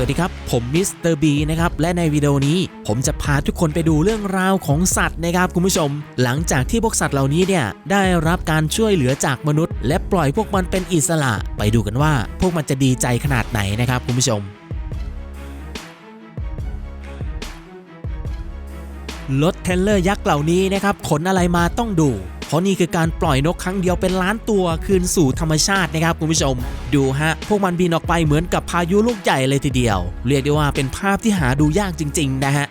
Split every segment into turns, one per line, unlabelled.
วัสดีครับ ผมมิสเตอร์บีนะครับ และในวิดีโอนี้ผมจะพาทุกคนไปดูเรื่องราวของสัตว์นะครับคุณผู้ชม หลังจากที่พวกสัตว์เหล่านี้เนี่ยได้รับการช่วยเหลือจากมนุษย์ และปล่อยพวกมันเป็นอิสระ ไปดูกันว่า พวกมันจะดีใจขนาดไหนนะครับคุณผู้ชมรถเทรลเลอร์ยักษ์เหล่านี้นะครับขนอะไรมาต้องดู เพราะนี่คือการปล่อยนกครั้งเดียวเป็นล้านตัวคืนสู่ธรรมชาตินะครับคุณผู้ชม ดูฮะ พวกมันบินออกไปเหมือนกับพายุลูกใหญ่เลยทีเดียว เรียกได้ว่าเป็นภาพที่หาดูยากจริง ๆ นะฮะ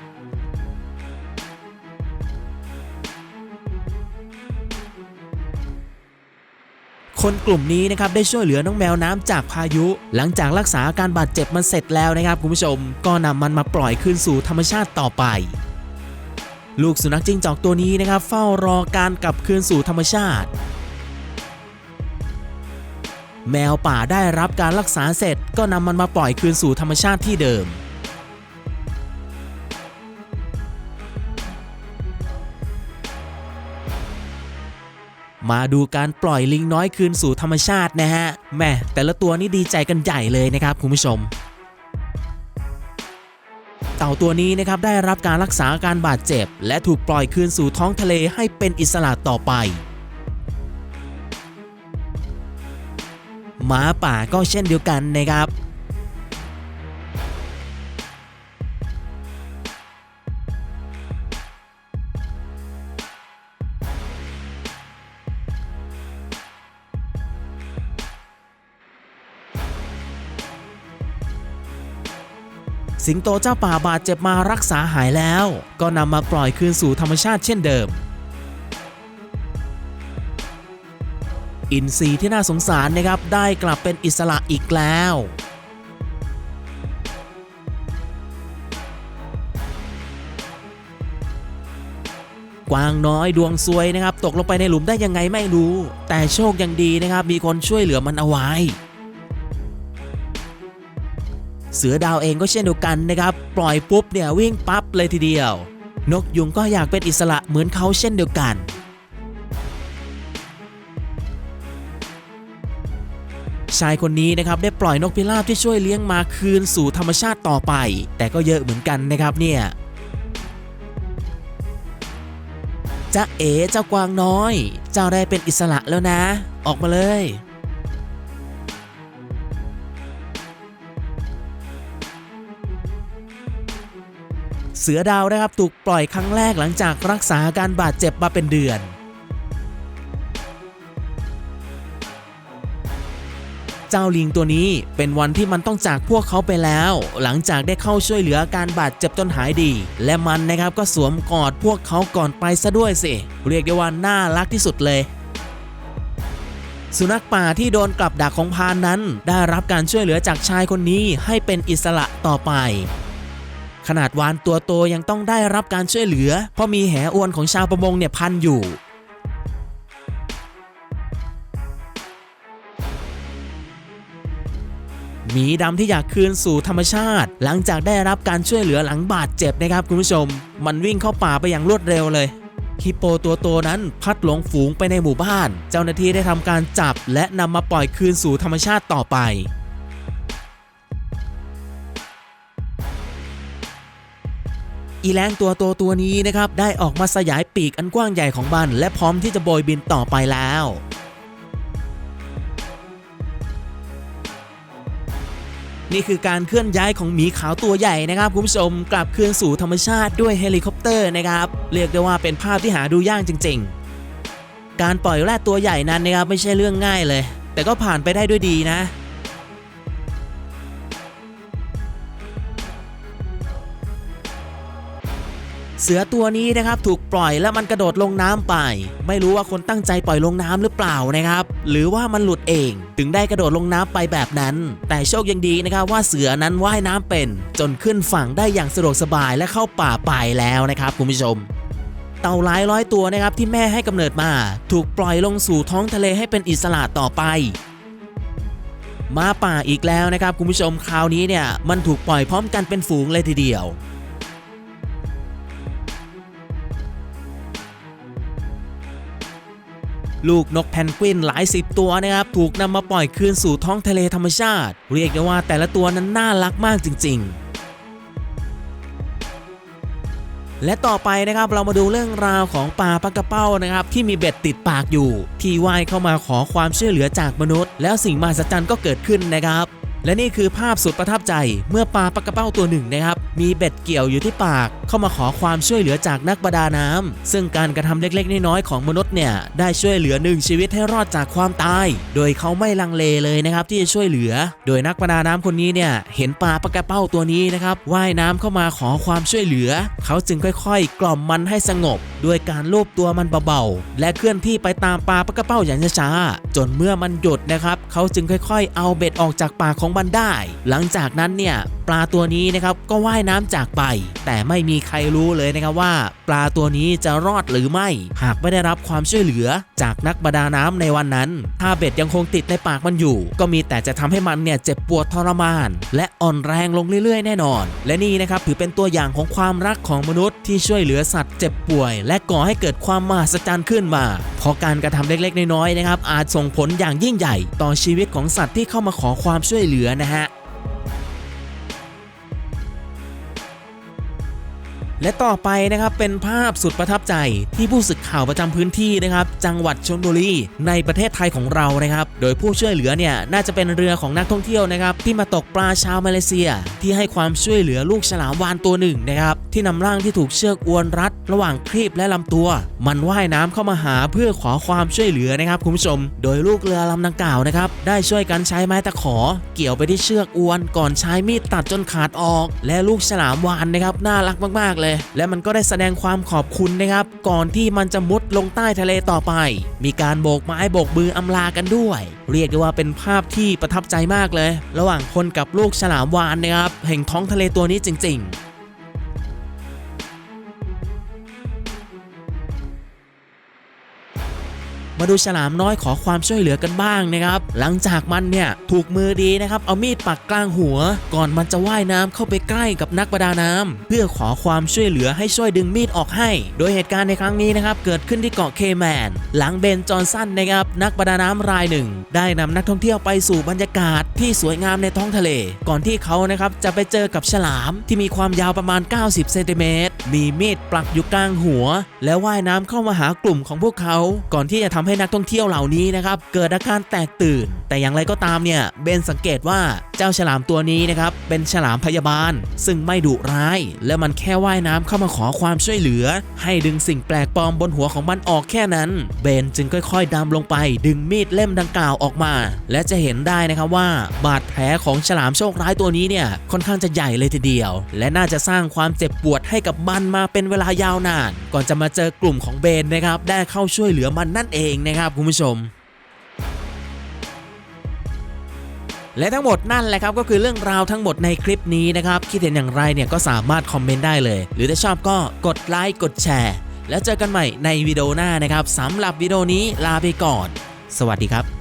คนกลุ่มนี้นะครับได้ช่วยเหลือน้องแมวน้ำจากพายุ หลังจากรักษาอาการบาดเจ็บมันเสร็จแล้วนะครับคุณผู้ชม ก็นำมันมาปล่อยคืนสู่ธรรมชาติต่อไป ลูกสุนัขจิ้งจอกตัวนี้นะครับเฝ้ารอการกลับคืนสู่ธรรมชาติ แมวป่าได้รับการรักษาเสร็จก็นำมันมาปล่อยคืนสู่ธรรมชาติที่เดิมมาดูการปล่อยลิงน้อยคืนสู่ธรรมชาตินะฮะ แม่แต่ละตัวนี่ดีใจกันใหญ่เลยนะครับคุณผู้ชม เต่าตัวนี้นะครับได้รับการรักษาอาการบาดเจ็บ และถูกปล่อยคืนสู่ท้องทะเลให้เป็นอิสระต่อไปหมาป่าก็เช่นเดียวกันนะครับ สิงโตเจ้าป่าบาดเจ็บมารักษาหายแล้ว ก็นำมาปล่อยคืนสู่ธรรมชาติเช่นเดิม อินทรีที่น่าสงสารนะครับได้กลับเป็นอิสระอีกแล้วกวางน้อยดวงซวยนะครับ ตกลงไปในหลุมได้ยังไงไม่รู้ แต่โชคยังดีนะครับ มีคนช่วยเหลือมันเอาไว้ เสือดาวเองก็เช่นเดียวกันนะครับ ปล่อยปุ๊บเนี่ยวิ่งปั๊บเลยทีเดียว นกยุงก็อยากเป็นอิสระเหมือนเขาเช่นเดียวกันชายคนนี้นะครับได้ปล่อยนกพิราบที่ช่วยเลี้ยงมาคืนสู่ธรรมชาติต่อไป แต่ก็เยอะเหมือนกันนะครับเนี่ยจ้าเอ๋เจ้ากวางน้อย เจ้าได้เป็นอิสระแล้วนะ ออกมาเลย เสือดาวนะครับถูกปล่อยครั้งแรกหลังจากรักษาการบาดเจ็บมาเป็นเดือนเจ้าลิงตัวนี้เป็นวันที่มันต้องจากพวกเขาไปแล้ว หลังจากได้เข้าช่วยเหลือการบาดเจ็บจนหายดี และมันนะครับก็สวมกอดพวกเขาก่อนไปซะด้วยสิ เรียกได้ว่าน่ารักที่สุดเลย สุนัขป่าที่โดนกลับดักของพานนั้น ได้รับการช่วยเหลือจากชายคนนี้ให้เป็นอิสระต่อไป ขนาดวานตัวโตยังต้องได้รับการช่วยเหลือ เพราะมีแหอวนของชาวประมงเนี่ยพันอยู่หมีดำที่อยากคืนสู่ธรรมชาติ หลังจากได้รับการช่วยเหลือหลังบาดเจ็บนะครับคุณผู้ชม มันวิ่งเข้าป่าไปอย่างรวดเร็วเลยฮิปโปตัวโตนั้นพัดหลงฝูงไปในหมู่บ้าน เจ้าหน้าที่ได้ทำการจับและนำมาปล่อยคืนสู่ธรรมชาติต่อไป อีแรงตัวโตตัวนี้นะครับได้ออกมาสยายปีกอันกว้างใหญ่ของมัน และพร้อมที่จะโบยบินต่อไปแล้วนี่คือการเคลื่อนย้ายของหมีขาวตัวใหญ่นะครับคุณผู้ชมกลับคืนสู่ธรรมชาติด้วยเฮลิคอปเตอร์นะครับเรียกได้ว่าเป็นภาพที่หาดูยากจริง ๆ การปล่อยแรดตัวใหญ่นั้นนะครับไม่ใช่เรื่องง่ายเลย แต่ก็ผ่านไปได้ด้วยดีนะ สือตัวนี้นะครับถูกปล่อยแล้วมันกระโดดลงน้ำไป ไม่รู้ว่าคนตั้งใจปล่อยลงน้ำหรือเปล่านะครับ หรือว่ามันหลุดเองถึงได้กระโดดลงน้ำไปแบบนั้น แต่โชคยังดีนะครับว่าเสือนั้นว่ายน้ำเป็น จนขึ้นฝั่งได้อย่างสะดวกสบายและเข้าป่าไปแล้วนะครับคุณผู้ชมเต่าหลายร้อยตัวนะครับที่แม่ให้กำเนิดมา ถูกปล่อยลงสู่ท้องทะเลให้เป็นอิสระต่อไปมาป่าอีกแล้วนะครับคุณผู้ชมคราวนี้เนี่ยมันถูกปล่อยพร้อมกันเป็นฝูงเลยทีเดียว ลูกนกแพนกวินหลายสิบตัวนะครับถูกนำมาปล่อยคืนสู่ท้องทะเลธรรมชาติ เรียกได้ว่าแต่ละตัวนั้นน่ารักมากจริง ๆและต่อไปนะครับเรามาดูเรื่องราวของปลาปลากระเป้านะครับ ที่มีเบ็ดติดปากอยู่ ที่ว่ายเข้ามาขอความช่วยเหลือจากมนุษย์ แล้วสิ่งมหัศจรรย์ก็เกิดขึ้นนะครับ และนี่คือภาพสุดประทับใจเมื่อปลาปลากระเป้าตัวหนึ่งนะครับ มีเบ็ดเกี่ยวอยู่ที่ปาก เข้ามาขอความช่วยเหลือจากนักประดาน้ำซึ่งการกระทำเล็กๆน้อยๆของมนุษย์เนี่ยได้ช่วยเหลือหนึ่งชีวิตให้รอดจากความตาย โดยเขาไม่ลังเลเลยนะครับที่จะช่วยเหลือ โดยนักประดาน้ำคนนี้เนี่ยเห็นปลาปลากระเป้าตัวนี้นะครับว่ายน้ำเข้ามาขอความช่วยเหลือ เขาจึงค่อยๆ กล่อมมันให้สงบ ด้วยการลูบตัวมันเบาๆและเคลื่อนที่ไปตามปลาปลากระเป้าอย่างช้าๆจนเมื่อมันหยุดนะครับเขาจึงค่อย ๆ เอาเบ็ดออกจากปากของมันได้ หลังจากนั้นเนี่ย ปลาตัวนี้นะครับก็ว่ายน้ำจากไป แต่ไม่มีใครรู้เลยนะครับว่า ปลาตัวนี้จะรอดหรือไม่ หากไม่ได้รับความช่วยเหลือจากนักประดาน้ำในวันนั้น ถ้าเบ็ดยังคงติดในปากมันอยู่ ก็มีแต่จะทำให้มันเนี่ยเจ็บปวดทรมาน และอ่อนแรงลงเรื่อยๆ แน่นอน และนี่นะครับถือเป็นตัวอย่างของความรักของมนุษย์ที่ช่วยเหลือสัตว์เจ็บป่วย และก่อให้เกิดความมหัศจรรย์ขึ้นมาเพราะการกระทำเล็กๆ น้อยๆนะครับอาจส่งผลอย่างยิ่งใหญ่ ต่อชีวิตของสัตว์ที่เข้ามาขอความช่วยเหลือนะฮะ และต่อไปนะครับเป็นภาพสุดประทับใจที่ผู้สึกข่าวประจำพื้นที่นะครับ จังหวัดชลบุรีในประเทศไทยของเรานะครับ โดยผู้ช่วยเหลือเนี่ยน่าจะเป็นเรือของนักท่องเที่ยวนะครับ ที่มาตกปลาชาวมาเลเซีย ที่ให้ความช่วยเหลือลูกฉลามวานตัวหนึ่งนะครับ ที่นำร่างที่ถูกเชือกอวนรัด ระหว่างครีบและลำตัว มันว่ายน้ำเข้ามาหาเพื่อขอความช่วยเหลือนะครับคุณผู้ชม โดยลูกเรือลำดังกล่าวนะครับได้ช่วยกันใช้ไม้ตะขอ เกี่ยวไปที่เชือกอวน ก่อนใช้มีดตัดจนขาดออก และลูกฉลามวานนะครับน่ารักมากๆเลยและมันก็ได้แสดงความขอบคุณนะครับ ก่อนที่มันจะมุดลงใต้ทะเลต่อไป มีการโบกไม้โบกมืออำลากันด้วย เรียกได้ว่าเป็นภาพที่ประทับใจมากเลย ระหว่างคนกับลูกฉลามวานนะครับแห่งท้องทะเลตัวนี้จริง ๆ มาดูฉลามน้อยขอความช่วยเหลือกันบ้างนะครับ หลังจากมันเนี่ยถูกมือดีนะครับ เอามีดปักกลางหัว ก่อนมันจะว่ายน้ำเข้าไปใกล้กับนักประดาน้ำเพื่อขอความช่วยเหลือให้ช่วยดึงมีดออกให้ โดยเหตุการณ์ในครั้งนี้นะครับ เกิดขึ้นที่เกาะเคแมน หลังเบนจอนสันนะครับ นักประดาน้ำรายหนึ่ง ได้นำนักท่องเที่ยวไปสู่บรรยากาศที่สวยงามในท้องทะเล ก่อนที่เขานะครับจะไปเจอกับฉลามที่มีความยาวประมาณ 90 เซนติเมตร มีมีดปักอยู่กลางหัว แล้วว่ายน้ำเข้ามาหากลุ่มของพวกเขา ก่อนที่จะทำใให้นักท่องเที่ยวเหล่านี้นะครับเกิดอาการแตกตื่น แต่อย่างไรก็ตามเนี่ยเบนสังเกตว่า เจ้าฉลามตัวนี้นะครับเป็นฉลามพยาบาล ซึ่งไม่ดุร้าย และมันแค่ว่ายน้ำเข้ามาขอความช่วยเหลือ ให้ดึงสิ่งแปลกปลอมบนหัวของมันออกแค่นั้น เบนจึงค่อยๆดำลงไป ดึงมีดเล่มดังกล่าวออกมา และจะเห็นได้นะครับว่า บาดแผลของฉลามโชคร้ายตัวนี้เนี่ยค่อนข้างจะใหญ่เลยทีเดียว และน่าจะสร้างความเจ็บปวดให้กับมันมาเป็นเวลายาวนาน ก่อนจะมาเจอกลุ่มของเบนนะครับได้เข้าช่วยเหลือมันนั่นเองนะครับคุณผู้ชม และทั้งหมดนั่นแหละครับก็คือเรื่องราวทั้งหมดในคลิปนี้นะครับคิดเห็นอย่างไรเนี่ยก็สามารถคอมเมนต์ได้เลย หรือถ้าชอบก็กดไลค์กดแชร์ แล้วเจอกันใหม่ในวิดีโอหน้านะครับสำหรับวิดีโอนี้ลาไปก่อน สวัสดีครับ